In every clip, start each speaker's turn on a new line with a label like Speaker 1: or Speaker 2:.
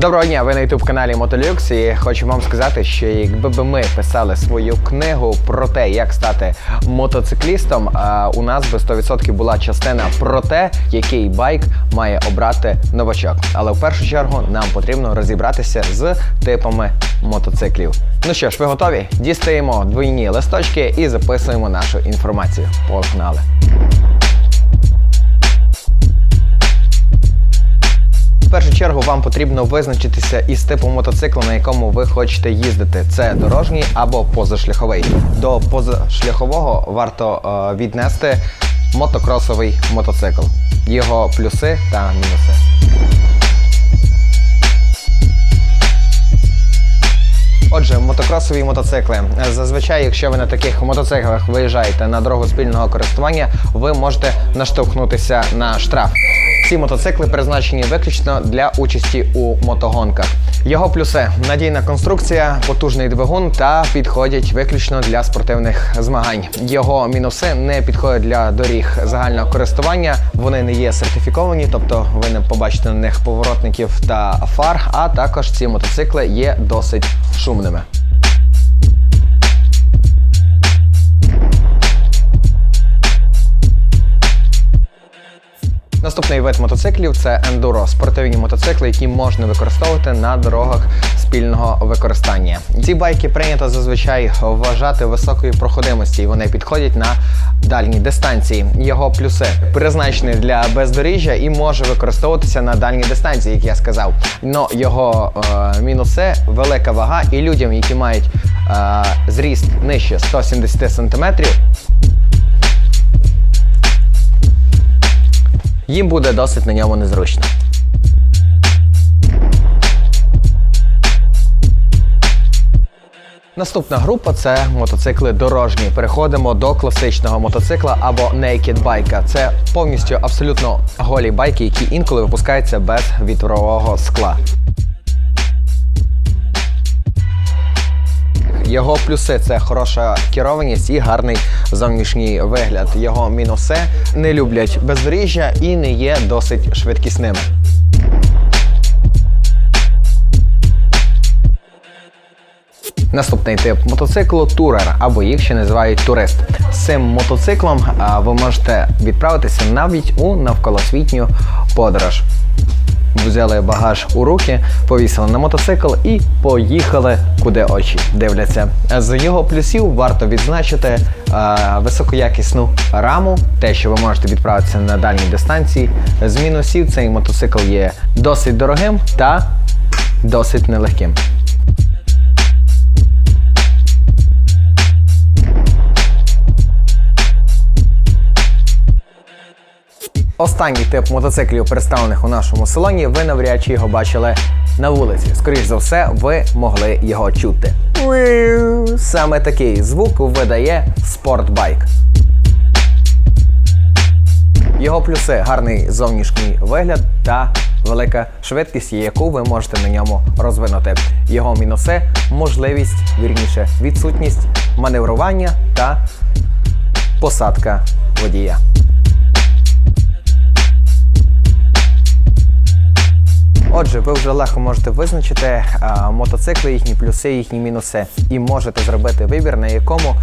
Speaker 1: Доброго дня, ви на youtube каналі Мотолюкс і хочу вам сказати, що якби би ми писали свою книгу про те, як стати мотоциклістом, у нас би 100% була частина про те, який байк має обрати новачок. Але в першу чергу нам потрібно розібратися з типами мотоциклів. Ну що ж, ви готові? Дістаємо двойні листочки і записуємо нашу інформацію. Погнали! Чергу вам потрібно визначитися із типом мотоцикла, на якому ви хочете їздити. Це дорожній або позашляховий. До позашляхового варто е, віднести мотокросовий мотоцикл, його плюси та мінуси. Отже, мотокросові мотоцикли. Зазвичай, якщо ви на таких мотоциклах виїжджаєте на дорогу спільного користування, ви можете наштовхнутися на штраф. Ці мотоцикли призначені виключно для участі у мотогонках. Його плюси надійна конструкція, потужний двигун та підходять виключно для спортивних змагань. Його мінуси не підходять для доріг загального користування. Вони не є сертифіковані, тобто ви не побачите на них поворотників та фар. А також ці мотоцикли є досить шумними. Наступний вид мотоциклів це ендуро спортивні мотоцикли, які можна використовувати на дорогах спільного використання. Ці байки прийнято зазвичай вважати високої проходимості, і вони підходять на дальні дистанції. Його плюси призначений для бездоріжжя і може використовуватися на дальній дистанції, як я сказав. Но його е, мінуси велика вага, і людям, які мають е, зріст нижче 170 см, їм буде досить на ньому незручно. Наступна група це мотоцикли дорожні. Переходимо до класичного мотоцикла або naked байка. Це повністю абсолютно голі байки, які інколи випускаються без вітрового скла. Його плюси це хороша керованість і гарний зовнішній вигляд. Його мінуси не люблять бездоріжжя і не є досить швидкісними. Наступний тип мотоциклу турер, або їх ще називають турист. З цим мотоциклом ви можете відправитися навіть у навколосвітню подорож. Взяли багаж у руки, повісили на мотоцикл і поїхали, куди очі дивляться. З його плюсів варто відзначити е, високоякісну раму, те, що ви можете відправитися на дальні дистанції. З мінусів цей мотоцикл є досить дорогим та досить нелегким. Останній тип мотоциклів, представлених у нашому салоні, ви навряд чи його бачили на вулиці. Скоріше за все, ви могли його чути. Саме такий звук видає спортбайк. Його плюси гарний зовнішній вигляд та велика швидкість, яку ви можете на ньому розвинути. Його мінуси можливість, вірніше, відсутність маневрування та посадка водія. Отже, ви вже легко можете визначити мотоцикли, їхні плюси, їхні мінуси, і можете зробити вибір, на якому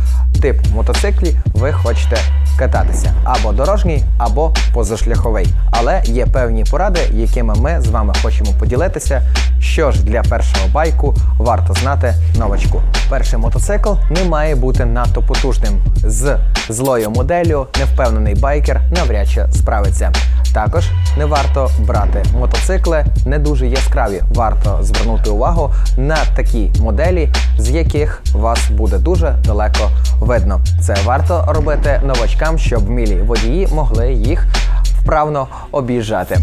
Speaker 1: тип мотоциклі ви хочете кататися або дорожній, або позашляховий. Але є певні поради, якими ми з вами хочемо поділитися. Що ж для першого байку варто знати новачку. Перший мотоцикл не має бути надто потужним. З злою моделлю невпевнений байкер навряд чи справиться. Також не варто брати мотоцикли не дуже яскраві. Варто звернути увагу на такі моделі, з яких вас буде дуже далеко видно. Це варто робити новачкам, щоб вмілі водії могли їх вправно об'їжджати.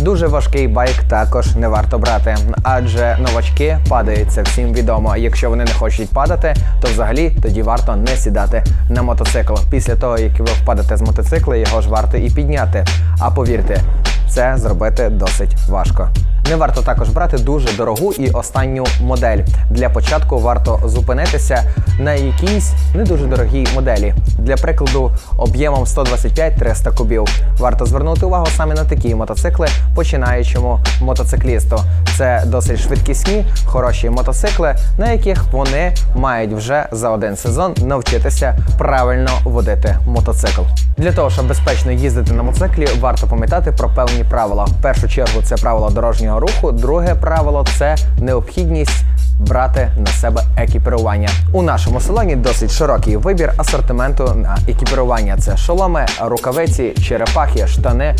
Speaker 1: Дуже важкий байк також не варто брати, адже новачки падають, це всім відомо. Якщо вони не хочуть падати, то взагалі тоді варто не сідати на мотоцикл. Після того, як ви впадете з мотоцикла, його ж варто і підняти. А повірте, це зробити досить важко. Не варто також брати дуже дорогу і останню модель. Для початку варто зупинитися на якійсь не дуже дорогій моделі. Для прикладу, об'ємом 125-300 кубів. Варто звернути увагу саме на такі мотоцикли починаючому мотоциклісту. Це досить швидкісні, хороші мотоцикли, на яких вони мають вже за один сезон навчитися правильно водити мотоцикл. Для того, щоб безпечно їздити на мотоциклі, варто пам'ятати про певні правила. В першу чергу це правило дорожнього руху. Друге правило це необхідність брати на себе екіпірування. У нашому салоні досить широкий вибір асортименту на екіпірування. Це шоломи, рукавиці, черепахи, штани,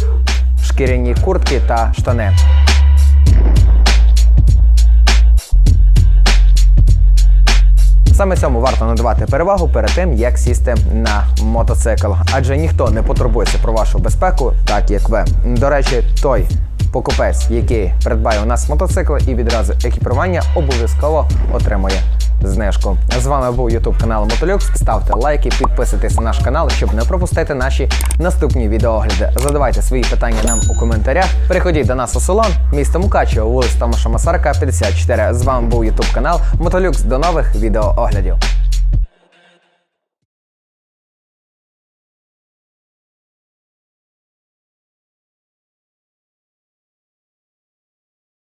Speaker 1: шкіряні куртки та штани. Саме цьому варто надавати перевагу перед тим, як сісти на мотоцикл, адже ніхто не потурбується про вашу безпеку, так як ви. До речі, той покупець, який придбає у нас мотоцикл і відразу екіпірування, обов'язково отримує знижку. З вами був YouTube канал Мотолюкс. Ставте лайки, підписуйтесь на наш канал, щоб не пропустити наші наступні відеоогляди. Задавайте свої питання нам у коментарях. Приходіть до нас у салон, місто Мукачево, вулиця Томаша Масарка, 54. З вами був YouTube канал Мотолюкс. До нових відеооглядів.